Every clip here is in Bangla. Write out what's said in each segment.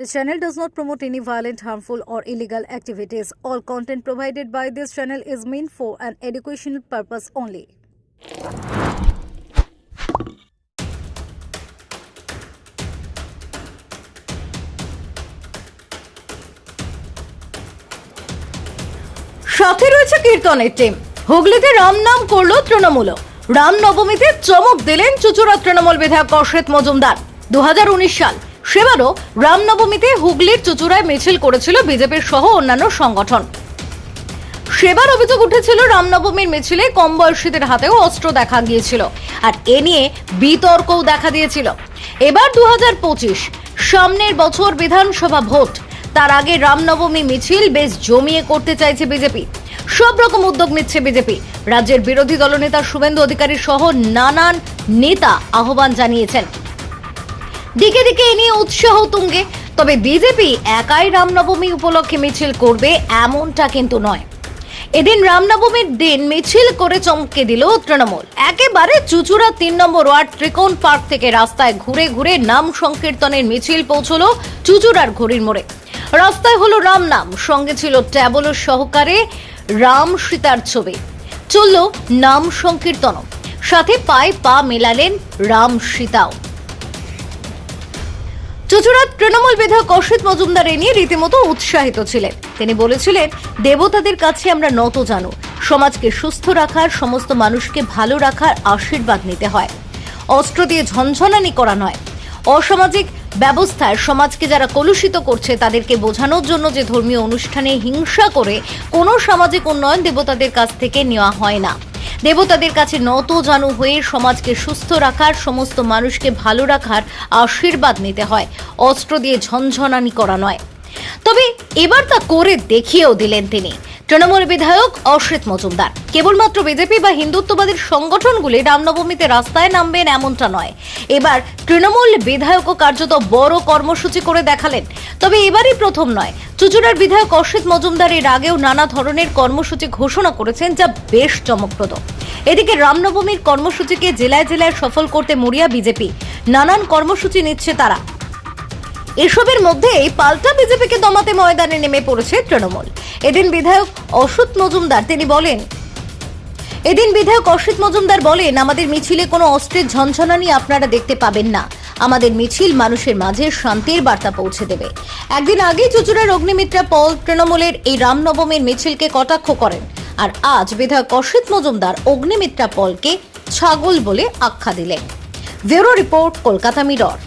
This channel does not promote any violent, harmful, or illegal activities. All content provided by this channel is meant for an educational purpose only. সাথে রয়েছে কীর্তনের টিম হুগলিতে রাম নাম করল তৃণমূল রাম নবমীতে চমক দিলেন চুচুড়া তৃণমূল বিধায়ক অশ্বেত মজুমদার দু হাজার উনিশ সাল সেবারও রামনবমীতে হুগলির চুচুড়ায় মিছিল করেছিল বিজেপির সহ অন্যান্য সংগঠন। সেবার অভিযোগ উঠেছিল, রামনবমীর মিছিলে কম বয়সীদের হাতেও অস্ত্র দেখা গিয়েছিল আর এ নিয়ে বিতর্কও দেখা দিয়েছিল। এবার দু সামনের বছর বিধানসভা ভোট। তার আগে রামনবমী মিছিল বেশ জমিয়ে করতে চাইছে বিজেপি। সব রকম উদ্যোগ নিচ্ছে বিজেপি। রাজ্যের বিরোধী দলনেতা শুভেন্দু অধিকারী সহ নানান নেতা আহ্বান জানিয়েছেন। দিকে দিকে এ নিয়ে উৎসাহ তুঙ্গে। তবে বিজেপি একাই রামনবমী উপলক্ষে মিছিল করবে এমনটা কিন্তু নয়। এদিন রামনবমীর দিন মিছিল করে চমকে দিল তৃণমূল। একেবারে চুচুড়া তিন নম্বর ওয়ার্ড ত্রিকোণ পার্ক থেকে রাস্তায় ঘুরে ঘুরে নাম সংকীর্তনের মিছিল পৌঁছলো চুচুড়ার ঘড়ির মোড়ে। রাস্তায় হলো রাম নাম, সঙ্গে ছিল ট্যাবলো সহকারে রাম সীতার ছবি। চলল নাম সংকীর্তন সাথে পায়ে পা মেলালেন রাম সীতাও। চুচুড়ার তৃণমূল বিধায়ক অসিত মজুমদার এ নিয়ে রীতিমতো উৎসাহিত ছিলেন। তিনি বলেছিলেন, দেবতাদের কাছে আমরা নত জানো। সমাজকে সুস্থ রাখার, সমস্ত মানুষকে ভালো রাখার আশীর্বাদ নিতে হয়। অস্ত্র দিয়ে ঝনঝনানি করা নয়। অসামাজিক ব্যবস্থায় সমাজকে যারা কলুষিত করছে, তাদেরকে বোঝানোর জন্য যে ধর্মীয় অনুষ্ঠানে হিংসা করে কোনো সামাজিক উন্নয়ন দেবতাদের কাছ থেকে নেওয়া হয় না। দেবতাদের কাছে নত জানু হয়ে সমাজকে সুস্থ রাখার, সমস্ত মানুষকে ভালো রাখার আশীর্বাদ নিতে হয়। অস্ত্র দিয়ে ঝনঝনানি করা নয়। তবে এবার তা করে দেখিয়েও দিলেন তিনি। তৃণমূল বিধায়ক অশ্রিত মজুমদার। কেবলমাত্র বিজেপি বা হিন্দুত্ববাদীর সংগঠনগুলি রামনবমীতে রাস্তায় নামবেন এমনটা নয়। এবার তৃণমূল বিধায়কও কার্যত বড় কর্মসূচি করে দেখালেন। তবে এবারই প্রথম নয়। চুচুড়ার বিধায়ক অশ্রিত মজুমদার এর আগেও নানা ধরনের কর্মসূচি ঘোষণা করেছেন যা বেশ চমকপ্রদ। এদিকে রামনবমীর কর্মসূচিকে জেলায় জেলায় সফল করতে মরিয়া বিজেপি। নানান কর্মসূচি নিচ্ছে তারা। এসবের মধ্যেই পাল্টা বিজেপিকে দমাতে ময়দানে নেমে পড়েছে তৃণমূল। এদিন বিধায়ক অসুত মজুমদার, তিনি বলেন, এদিন বিধায়ক অসিত মজুমদার বলেন, আমাদের মিছিলে কোনো অস্ত্রের ঝনঝনানি আপনারা দেখতে পাবেন না। আমাদের মিছিল মানুষের মাঝে শান্তির বার্তা পৌঁছে দেবে। একদিন আগেই চুচুড়ার অগ্নিমিত্রা পল তৃণমূলের এই রামনবমীর মিছিলকে কটাক্ষ করেন, আর আজ বিধায়ক অসিত মজুমদার অগ্নিমিত্রা পলকে ছাগল বলে আখ্যা দিলেন। Bureau report, Kolkata mirror.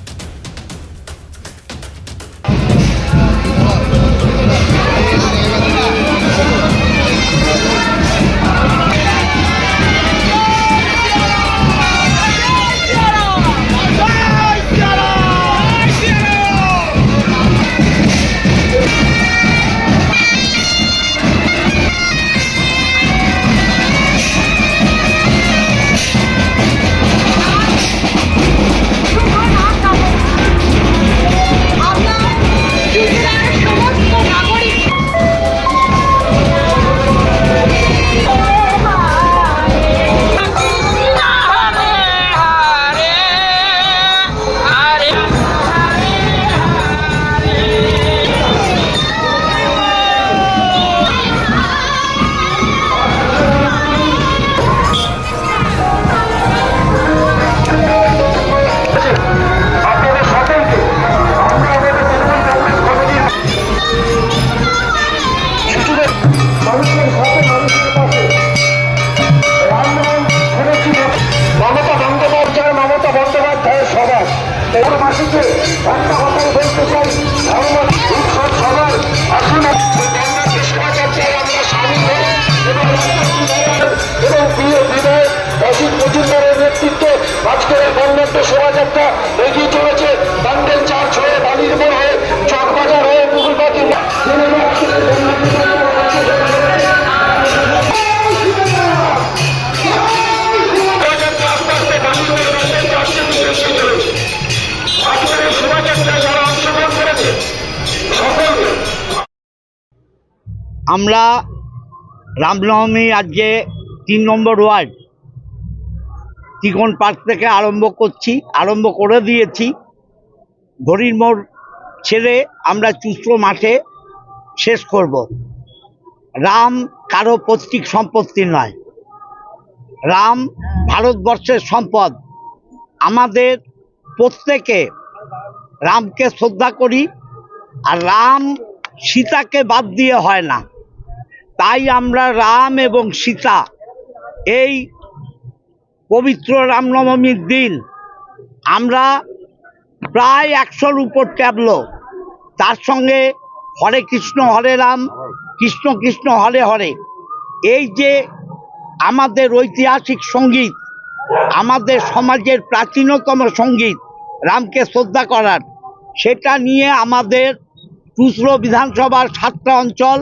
এই একটা কথাই বলতে চাই। ধর্ম উৎসব সবার। আসুন এবং প্রিয় বিধায়ক অসিত মজুমদারের নেতৃত্বে। আজকের বর্ণাঢ্য শোভাযাত্রা এগিয়ে আমরা রামনবমী আজকে তিন নম্বর ওয়ার্ড ত্রিকোণ পার্ক থেকে আরম্ভ করছি, আরম্ভ করে দিয়েছি। ঘড়ির মোড় ছেড়ে আমরা চুস্র মাঠে শেষ করব। রাম কারও পৈতৃক সম্পত্তি নয়। রাম ভারতবর্ষের সম্পদ। আমাদের প্রত্যেকে রামকে শ্রদ্ধা করি, আর রাম সীতাকে বাদ দিয়ে হয় না। তাই আমরা রাম এবং সীতা, এই পবিত্র রামনবমীর দিন আমরা প্রায় একশোর উপর ট্যাবলো। তার সঙ্গে হরে কৃষ্ণ, হরে রাম, কৃষ্ণ কৃষ্ণ, হরে হরে। এই যে আমাদের ঐতিহাসিক সংগীত, আমাদের সমাজের প্রাচীনতম সংগীত রামকে শ্রদ্ধা করার, সেটা নিয়ে আমাদের চুচড়ো বিধানসভার সাতটা অঞ্চল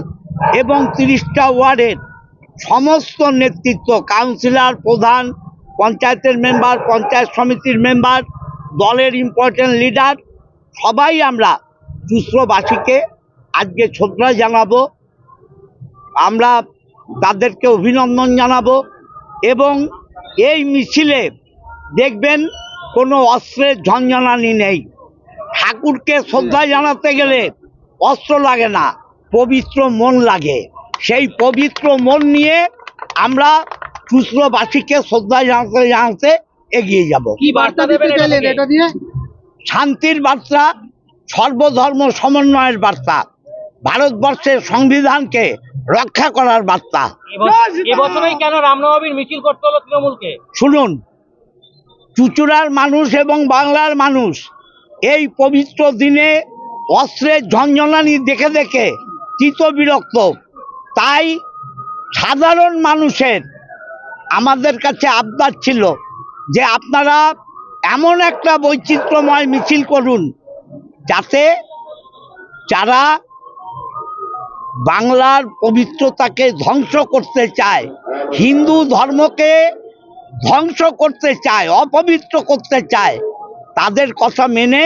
এবং তিরিশটা ওয়ার্ডের সমস্ত নেতৃত্ব, কাউন্সিলর, প্রধান, পঞ্চায়েতের মেম্বার, পঞ্চায়েত সমিতির মেম্বার, দলের ইম্পর্টেন্ট লিডার সবাই আমরা চুচড়োবাসীকে আজকে শ্রদ্ধা জানাব। আমরা তাদেরকে অভিনন্দন জানাব এবং এই মিছিলে দেখবেন কোনো অস্ত্রের ঝঞ্ঝনানি নেই। ঠাকুরকে শ্রদ্ধা জানাতে গেলে অস্ত্র লাগে না। পবিত্র মন লাগে। সেই পবিত্র মন নিয়ে আমরা চুচড়োবাসীকে শ্রদ্ধা জানাতে জানাতে এগিয়ে যাব। কি বার্তা দেবেন এটা দিয়ে? শান্তির বার্তা সর্বধর্ম সমন্বয়ের বার্তা ভারতবর্ষের সংবিধানকে রক্ষা করার বার্তা। কেন রামনবমীর মিছিল করতে হলো তৃণমূলকে? শুনুন চুচুড়ার মানুষ এবং বাংলার মানুষ এই পবিত্র দিনে অস্ত্রের ঝঞ্ঝনানি দেখে দেখে চিত বিরক্ত। তাই সাধারণ মানুষের আমাদের কাছে আবদার ছিল যে আপনারা এমন একটা বৈচিত্র্যময় মিছিল করুন যাতে যারা বাংলার পবিত্রতাকে ধ্বংস করতে চায়, হিন্দু ধর্মকে ধ্বংস করতে চায়, অপবিত্র করতে চায়, তাদের কথা মেনে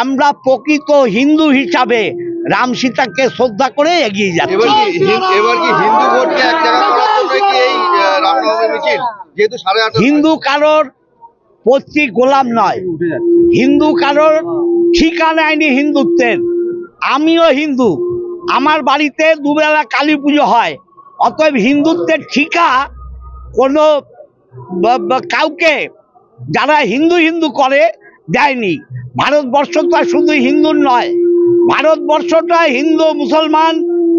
আমরা প্রকৃত হিন্দু হিসাবে রাম সীতাকে শ্রদ্ধা করে এগিয়ে যাচ্ছি। এবার কি হিন্দু ভোটকে এক জায়গা করার জন্য কি এই রামনবমী মিছিল? যেহেতু সাড়ে হিন্দু কারোর পৈতৃক গোলাম নয়। হিন্দু কারোর ঠিকা নেয়নি হিন্দুত্বের। আমিও হিন্দু। আমার বাড়িতে দুবেলা কালী পুজো হয়। অতএব হিন্দুত্বের ঠিকা কোনো কাউকে যারা হিন্দু হিন্দু করে দেয়নি। ভারতবর্ষ তো আর শুধু হিন্দুর নয়। ভারতবর্ষটা হিন্দু মুসলমান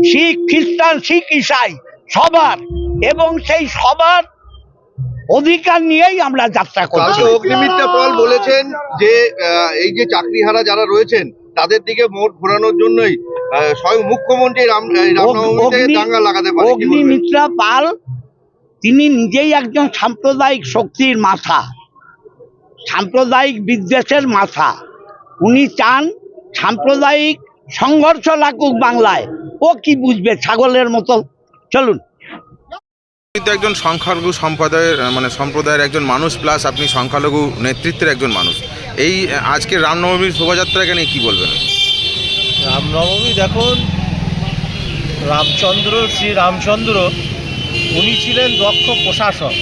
শিখ খ্রিস্টান শিখ ইসাই সবার। এবং সেই সবার অধিকার নিয়েই আমরা যাত্রা করছি। অগ্নিমিত্রা পল বলেছেন যে এই যে চাকরিহারা যারা রয়েছেন তাদের দিকে মোট ঘোরানোর জন্যই স্বয়ং মুখ্যমন্ত্রী রাম দাঙ্গা লাগাতে পারে অগ্নিমিত্রা পাল তিনি নিজেই একজন সাম্প্রদায়িক শক্তির মাথা সাম্প্রদায়িক বিদ্বেষের মাথা। উনি চান সাম্প্রদায়িক সংঘর্ষ লাগুক বাংলায় ও কি বুঝবে ছাগলের মতো? চলুন। একজন সংখ্যালঘু সম্প্রদায়ের মানে সম্প্রদায়ের একজন মানুষ প্লাস আপনি সংখ্যালঘু নেতৃত্বের একজন মানুষ। এই আজকে রামনবমীর শোভাযাত্রাকে নিয়ে কি বলবেন? রামনবমী দেখুন রামচন্দ্র শ্রী রামচন্দ্র উনি ছিলেন দক্ষ প্রশাসক।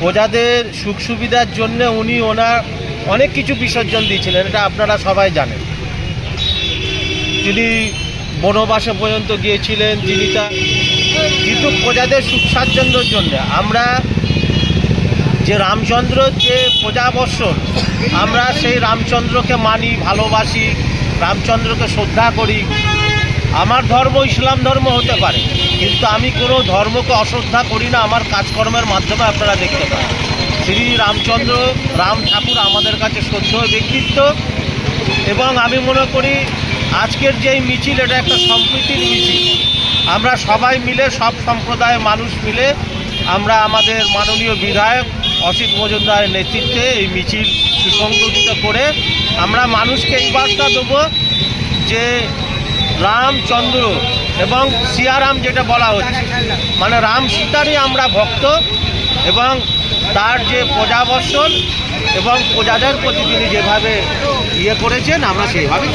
প্রজাদের সুখ সুবিধার জন্য উনি ওনার অনেক কিছু বিসর্জন দিয়েছিলেন এটা আপনারা সবাই জানেন। তিনি বনবাসে পর্যন্ত গিয়েছিলেন তিনি তা কিন্তু প্রজাদের সুখ স্বাচ্ছন্দ্যের জন্য। আমরা যে রামচন্দ্র, যে প্রজাবর্ষণ, আমরা সেই রামচন্দ্রকে মানি, ভালোবাসি, রামচন্দ্রকে শ্রদ্ধা করি। আমার ধর্ম ইসলাম ধর্ম হতে পারে, কিন্তু আমি কোনো ধর্মকে অশ্রদ্ধা করি না, আমার কাজকর্মের মাধ্যমে আপনারা দেখতে পান। শ্রী রামচন্দ্র, রাম ঠাকুর আমাদের কাছে শ্রদ্ধেয় ব্যক্তিত্ব এবং আমি মনে করি আজকের যেই মিছিল, এটা একটা সম্প্রীতির মিছিল। আমরা সবাই মিলে, সব সম্প্রদায়ের মানুষ মিলে আমরা আমাদের মাননীয় বিধায়ক অসিত মজুমদারের নেতৃত্বে এই মিছিল সুসংগঠিত করে আমরা মানুষকে এই বার্তা দেবো যে রামচন্দ্র এবং সিয়ারাম যেটা বলা হচ্ছে মানে রাম সীতারই আমরা ভক্ত এবং তার যে প্রজাবর্ষণ এবং প্রজাদের প্রতি তিনি যেভাবে ইয়ে করেছেন আমরা সেইভাবে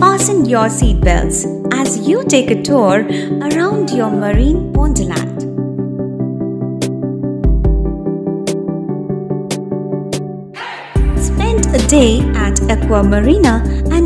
Fasten your seatbelts as you take a tour around your marine wonderland. Spend a day at Aquamarina and